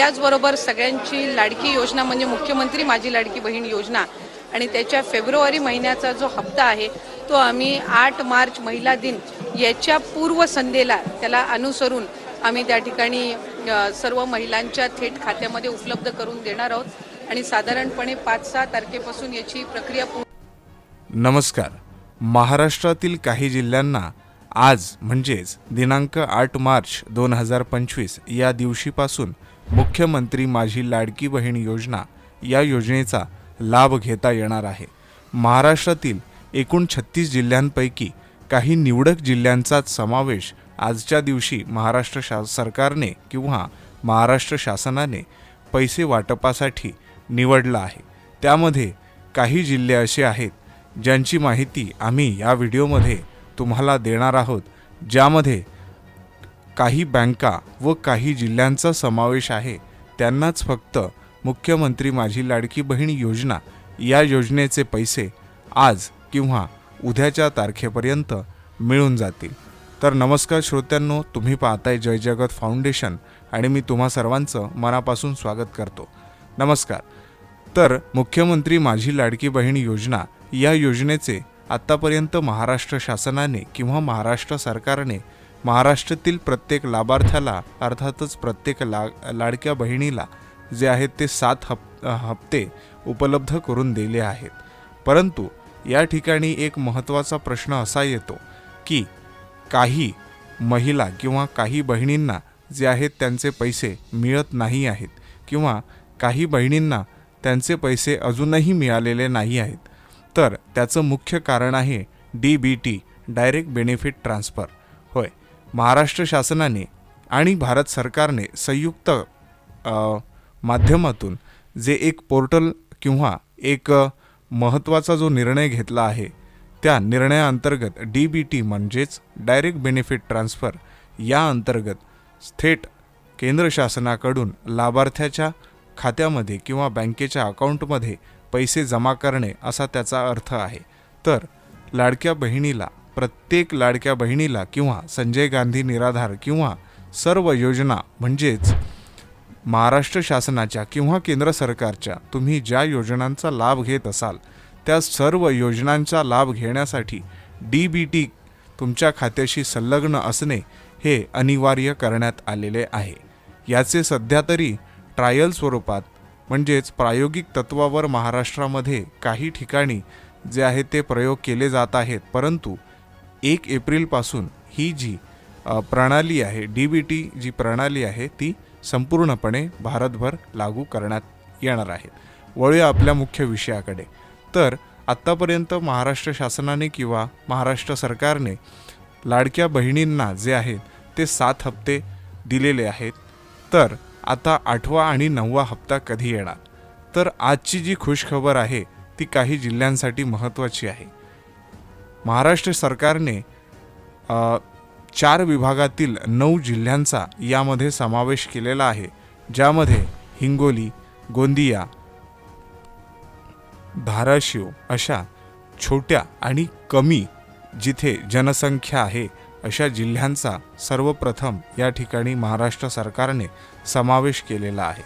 त्याचबरोबर सगळ्यांची लाडकी योजना म्हणजे मुख्यमंत्री माझी लाडकी बहीण योजना. आणि त्याच्या फेब्रुवारी महिन्याचा जो हप्ता आहे तो आम्ही आठ मार्च महिला दिन याच्या पूर्वसंध्येला त्याला अनुसरून आम्ही त्या ठिकाणी सर्व महिलांच्या थेट खात्यामध्ये उपलब्ध करून देणार आहोत. आणि साधारणपणे पाच सहा तारखेपासून याची प्रक्रिया पूर्ण नमस्कार. महाराष्ट्रातील काही जिल्ह्यांना आज म्हणजेच दिनांक आठ मार्च दोन हजार पंचवीस या दिवशीपासून मुख्यमंत्री माझी लाडकी बहीण योजना या योजनेचा लाभ घेता येणार आहे. महाराष्ट्रातील एकूण छत्तीस जिल्ह्यांपैकी काही निवडक जिल्ह्यांचाच समावेश आजच्या दिवशी महाराष्ट्र शा सरकारने किंवा महाराष्ट्र शासनाने पैसे वाटपासाठी निवडला आहे. त्यामध्ये काही जिल्हे असे आहेत ज्यांची माहिती आम्ही या व्हिडिओमध्ये तुम्हाला देणार आहोत ज्यामध्ये काही बँका व काही जिल्ह्यांचा समावेश आहे. त्यांनाच फक्त मुख्यमंत्री माझी लाडकी बहीण योजना या योजनेचे पैसे आज किंवा उद्याच्या तारखेपर्यंत मिळून जातील. तर नमस्कार श्रोत्यांनो तुम्ही पाहताय जय जगत फाउंडेशन आणि मी तुम्हा सर्वांचं मनापासून स्वागत करतो. नमस्कार. तर मुख्यमंत्री माझी लाडकी बहीण योजना या योजनेचे आत्तापर्यंत महाराष्ट्र शासनाने किंवा महाराष्ट्र सरकारने महाराष्ट्रातील प्रत्येक लाभार्थ्याला अर्थातच प्रत्येक ला लाडक्या बहिणीला जे आहेत ते सात हप हप्ते उपलब्ध करून दिले आहेत. परंतु या ठिकाणी एक महत्त्वाचा प्रश्न असा येतो की काही महिला किंवा काही बहिणींना जे आहेत त्यांचे पैसे मिळत नाही आहेत किंवा काही बहिणींना त्यांचे पैसे अजूनही मिळालेले नाही आहेत. तर त्याचं मुख्य कारण आहे D B T direct benefit transfer. Maharashtra शासनाने आणि भारत सरकारने संयुक्त माध्यमातून जे एक पोर्टल किंवा एक महत्त्वाचा जो निर्णय घेतला आहे त्या निर्णयाअंतर्गत डी बी टी म्हणजेच डायरेक्ट बेनिफिट ट्रान्सफर या अंतर्गत थेट केंद्र शासनाकडून लाभार्थ्याच्या खात्यामध्ये किंवा बँकेच्या अकाउंटमध्ये पैसे जमा करणे असा त्याचा अर्थ आहे. तर लाडक्या बहिणीला प्रत्येक लाडक्या बहिणीला किंवा संजय गांधी निराधार किंवा सर्व योजना म्हणजेच महाराष्ट्र शासनाच्या किंवा केंद्र सरकारच्या तुम्ही ज्या योजनांचा लाभ घेत असाल त्या सर्व योजनांचा लाभ घेण्यासाठी डी बी टी तुमच्या खात्याशी संलग्न असणे हे अनिवार्य करण्यात आलेले आहे. याचे सध्या तरी ट्रायल स्वरूपात म्हणजेच प्रायोगिक तत्वावर महाराष्ट्रामध्ये काही ठिकाणी जे आहे ते प्रयोग केले जात आहेत परंतु एक एप्रिलपासून ही जी प्रणाली आहे डी बी टी जी प्रणाली आहे ती संपूर्णपणे भारतभर लागू करण्यात येणार आहे. वळूया आपल्या मुख्य विषयाकडे. तर आत्तापर्यंत महाराष्ट्र शासनाने किंवा महाराष्ट्र सरकारने लाडक्या बहिणींना जे आहेत ते सात हप्ते दिलेले आहेत. तर आता आठवा आणि नववा हप्ता कधी येणार? तर आजची जी खुशखबर आहे ती काही जिल्ह्यांसाठी महत्त्वाची आहे. महाराष्ट्र सरकारने चार विभागातील नऊ जिल्ह्यांचा यामध्ये समावेश केलेला आहे ज्यामध्ये हिंगोली गोंदिया धाराशिव अशा छोट्या आणि कमी जिथे जनसंख्या आहे अशा जिल्ह्यांचा सर्वप्रथम या ठिकाणी महाराष्ट्र सरकारने समावेश केलेला आहे.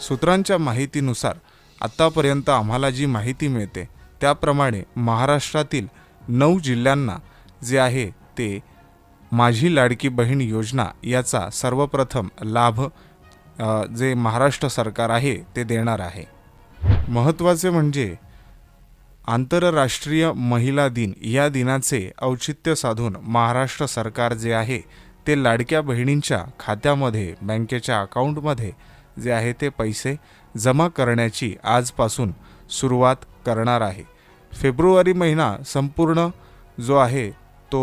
सूत्रांच्या माहितीनुसार आत्तापर्यंत आम्हाला जी माहिती मिळते त्याप्रमाणे महाराष्ट्रातील नऊ जिल्ह्यांना जे आहे ते माझी लाडकी बहीण योजना याचा सर्वप्रथम लाभ जे महाराष्ट्र सरकार आहे ते देणार आहे. महत्त्वाचे म्हणजे आंतरराष्ट्रीय महिला दिन. या दिनाचे औचित्य साधून महाराष्ट्र सरकार जे आहे ते लाडक्या बहिणींच्या खात्यामध्ये बँकेच्या अकाउंटमध्ये जे आहे ते पैसे जमा करण्याची आजपासून सुरुवात करणार आहे. फेब्रुवारी महिना संपूर्ण जो आहे तो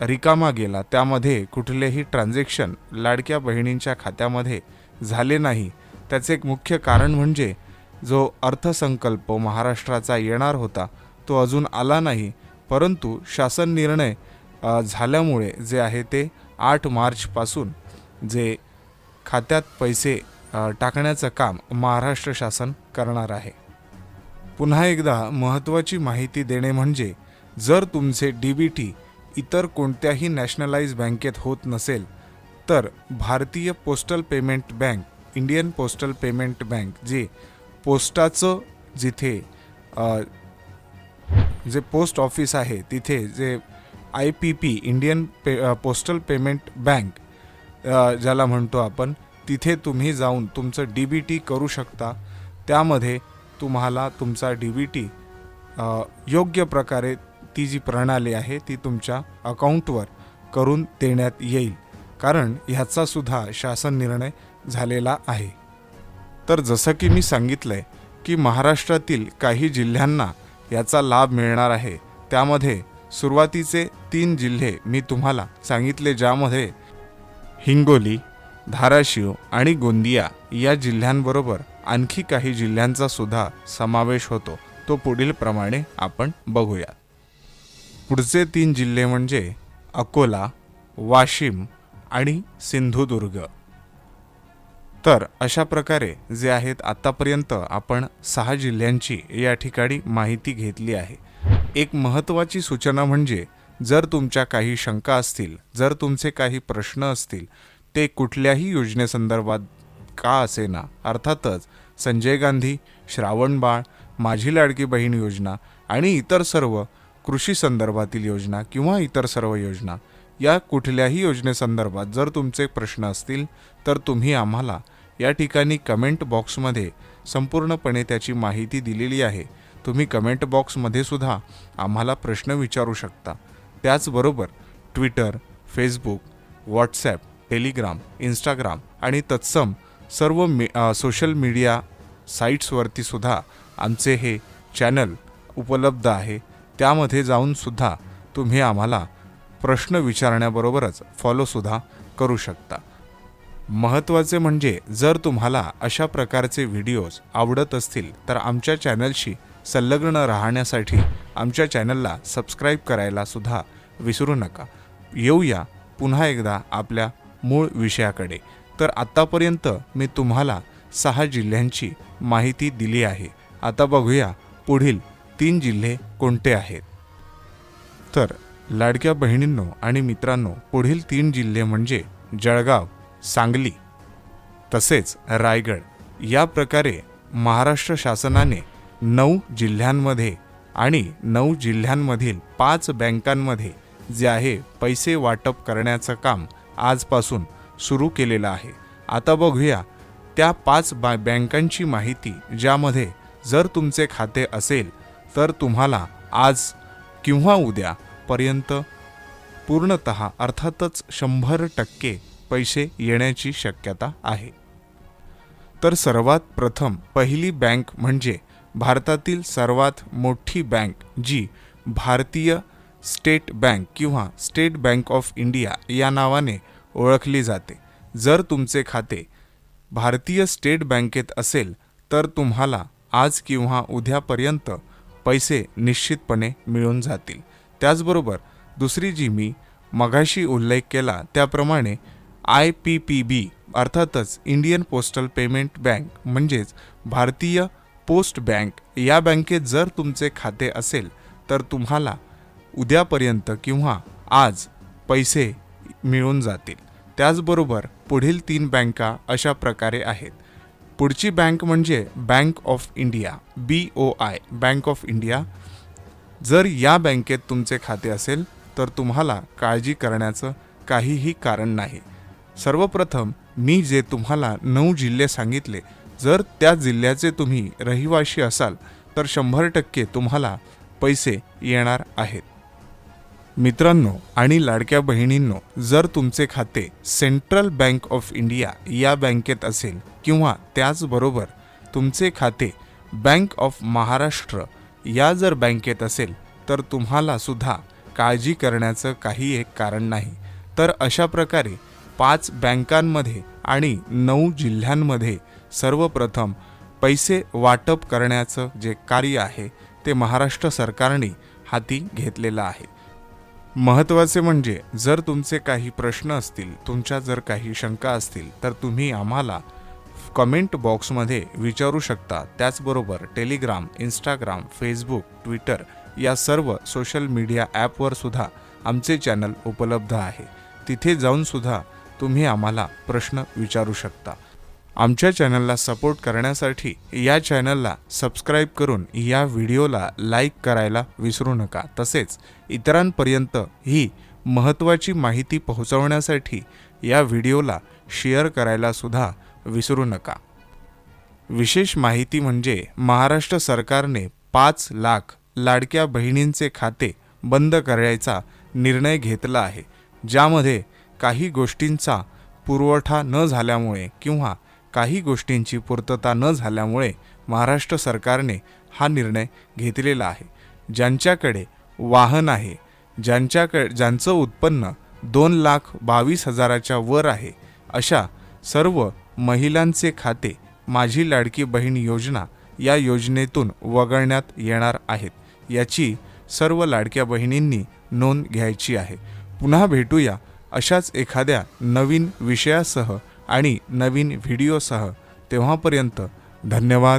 रिकामा गेला. त्यामध्ये कुठलेही ट्रान्झॅक्शन लाडक्या बहिणींच्या खात्यामध्ये झाले नाही. त्याचे एक मुख्य कारण म्हणजे जो अर्थसंकल्प महाराष्ट्राचा येणार होता तो अजून आला नाही. परंतु शासन निर्णय झाल्यामुळे जे आहे ते आठ मार्चपासून जे खात्यात पैसे टाकण्याचं काम महाराष्ट्र शासन करणार आहे. पुन्हा एकदा महत्त्वाची माहिती देणे म्हणजे जर तुमचे डी बी टी इतर कोणत्याही नॅशनलाइज बँकेत होत नसेल तर भारतीय postal payment bank Indian postal payment bank जे पोस्टाचं जिथे जे पोस्ट ऑफिस आहे तिथे जे I P P Indian pay postal payment bank ज्याला म्हणतो आपण तिथे तुम्ही जाऊन तुमचं डी बी टी करू शकता. त्यामध्ये तुम्हाला तुमचा डी बी टी योग्य प्रकारे ती जी प्रणाली आहे ती तुमच्या अकाउंटवर करून देण्यात येईल. कारण ह्याचा सुद्धा शासन निर्णय झालेला आहे. तर जसं की मी सांगितलंय की महाराष्ट्रातील काही जिल्ह्यांना याचा लाभ मिळणार आहे. त्यामध्ये सुरुवातीचे तीन जिल्हे मी तुम्हाला सांगितले ज्यामध्ये हिंगोली धाराशिव आणि गोंदिया या जिल्ह्यांबरोबर आणखी काही जिल्ह्यांचा सुद्धा समावेश होतो. तो पुढील प्रमाणे आपण बघूया. पुढचे तीन जिल्हे म्हणजे अकोला वाशिम आणि सिंधुदुर्ग. तर अशा प्रकारे जे आहेत आत्तापर्यंत आपण सहा जिल्ह्यांची या ठिकाणी माहिती घेतली आहे. एक महत्त्वाची सूचना म्हणजे जर तुमच्या काही शंका असतील जर तुमचे काही प्रश्न असतील ते कुठल्याही योजनेसंदर्भात का असेना? अर्थातच संजय गांधी श्रावणबाळ माझी लाडकी बहीण योजना आणि इतर सर्व कृषी संदर्भातील योजना किंवा इतर सर्व योजना या कुठल्याही योजनेसंदर्भात जर तुमचे प्रश्न असतील तर तुम्ही आम्हाला या ठिकाणी कमेंट बॉक्समध्ये संपूर्णपणे त्याची माहिती दिलेली आहे. तुम्ही कमेंट बॉक्समध्ये सुद्धा आम्हाला प्रश्न विचारू शकता. त्याचबरोबर Twitter Facebook WhatsApp Telegram Instagram आणि तत्सम सर्व मी सोशल मीडिया साईट्सवरती सुद्धा आमचे हे चॅनल उपलब्ध आहे. त्यामध्ये जाऊन सुद्धा तुम्ही आम्हाला प्रश्न विचारण्याबरोबरच फॉलोसुद्धा करू शकता. महत्त्वाचे म्हणजे जर तुम्हाला अशा प्रकारचे व्हिडिओज आवडत असतील तर आमच्या चॅनलशी संलग्न राहण्यासाठी आमच्या चॅनलला सबस्क्राईब करायला सुद्धा विसरू नका. येऊया पुन्हा एकदा आपल्या मूळ विषयाकडे. तर आत्तापर्यंत मी तुम्हाला सहा जिल्ह्यांची माहिती दिली आहे. आता बघूया पुढील तीन जिल्हे कोणते आहेत. तर लाडक्या बहिणींनो आणि मित्रांनो पुढील तीन जिल्हे म्हणजे जळगाव सांगली तसेच रायगड. या प्रकारे महाराष्ट्र शासनाने नऊ जिल्ह्यांमध्ये आणि नऊ जिल्ह्यांमधील पाच बँकांमध्ये जे आहे पैसे वाटप करण्याचं काम आजपासून सुरू केलेलं आहे. आता बघूया त्या पाच बा बँकांची माहिती ज्यामध्ये जर तुमचे खाते असेल तर तुम्हाला आज किंवा उद्यापर्यंत पूर्णत अर्थातच शंभर टक्के पैसे येण्याची शक्यता आहे. तर सर्वात प्रथम पहिली बँक म्हणजे भारतातील सर्वात मोठी बँक जी भारतीय स्टेट बँक किंवा स्टेट बँक ऑफ इंडिया या नावाने ओळखली जाते. जर तुमचे खाते भारतीय स्टेट बँकेत असेल तर तुम्हाला आज किंवा उद्यापर्यंत पैसे निश्चितपणे मिळून जातील. त्याचबरोबर दुसरी जी मी मगाशी उल्लेख केला त्याप्रमाणे आय पी पी बी अर्थातच इंडियन पोस्टल पेमेंट बँक म्हणजेच भारतीय पोस्ट बँक या बँकेत जर तुमचे खाते असेल तर तुम्हाला उद्यापर्यंत किंवा आज पैसे मिळून जातील. त्याचबरोबर पुढील तीन बँका अशा प्रकारे आहेत. पुढची बँक म्हणजे Bank of India B O I Bank of India. जर या बँकेत तुमचे खाते असेल तर तुम्हाला काळजी करण्याचं काहीही कारण नाही. सर्वप्रथम मी जे तुम्हाला नऊ जिल्हे सांगितले जर त्या जिल्ह्याचे तुम्ही रहिवाशी असाल तर शंभर टक्के तुम्हाला पैसे येणार आहेत. मित्रांनो आणि लाडक्या बहिणींनो जर तुमचे खाते सेंट्रल बँक ऑफ इंडिया या बँकेत असेल किंवा त्याचबरोबर तुमचे खाते बँक ऑफ महाराष्ट्र या जर बँकेत असेल तर तुम्हाला सुद्धा काळजी करण्याचं काही एक कारण नाही. तर अशा प्रकारे पाच बँकांमध्ये आणि नऊ जिल्ह्यांमध्ये सर्वप्रथम पैसे वाटप करण्याचं जे कार्य आहे ते महाराष्ट्र सरकारने हाती घेतलेलं आहे. महत्त्वाचे म्हणजे जर तुमचे काही प्रश्न असतील तुमच्या जर काही शंका असतील तर तुम्ही आम्हाला कमेंट बॉक्समध्ये विचारू शकता. त्याचबरोबर टेलिग्राम इंस्टाग्राम फेसबुक ट्विटर या सर्व सोशल मीडिया ॲपवर सुद्धा आमचे चॅनल उपलब्ध आहे. तिथे जाऊन सुद्धा तुम्ही आम्हाला प्रश्न विचारू शकता. आमच्या चॅनलला सपोर्ट करण्यासाठी या चॅनलला सबस्क्राईब करून या व्हिडिओला लाईक करायला विसरू नका. तसेच इतरांपर्यंत ही महत्त्वाची माहिती पोहोचवण्यासाठी या व्हिडिओला शेअर करायला सुद्धा विसरू नका. विशेष माहिती म्हणजे महाराष्ट्र सरकारने पाच लाख लाडक्या बहिणींचे खाते बंद करायचा निर्णय घेतला आहे. ज्यामध्ये काही गोष्टींचा पुरवठा न झाल्यामुळे किंवा काही गोष्टींची पूर्तता न झाल्यामुळे महाराष्ट्र सरकारने हा निर्णय घेतलेला आहे. ज्यांच्याकडे वाहन आहे ज्यांच्याकडे ज्यांचं उत्पन्न दोन लाख बावीस हजाराच्या वर आहे अशा सर्व महिलांचे खाते माझी लाडकी बहीण योजना या योजनेतून वगळण्यात येणार आहेत. याची सर्व लाडक्या बहिणींनी नोंद घ्यायची आहे. पुन्हा भेटूया अशाच एखाद्या नवीन विषयासह आणि नवीन व्हिडिओसह तेव्हापर्यंत धन्यवाद.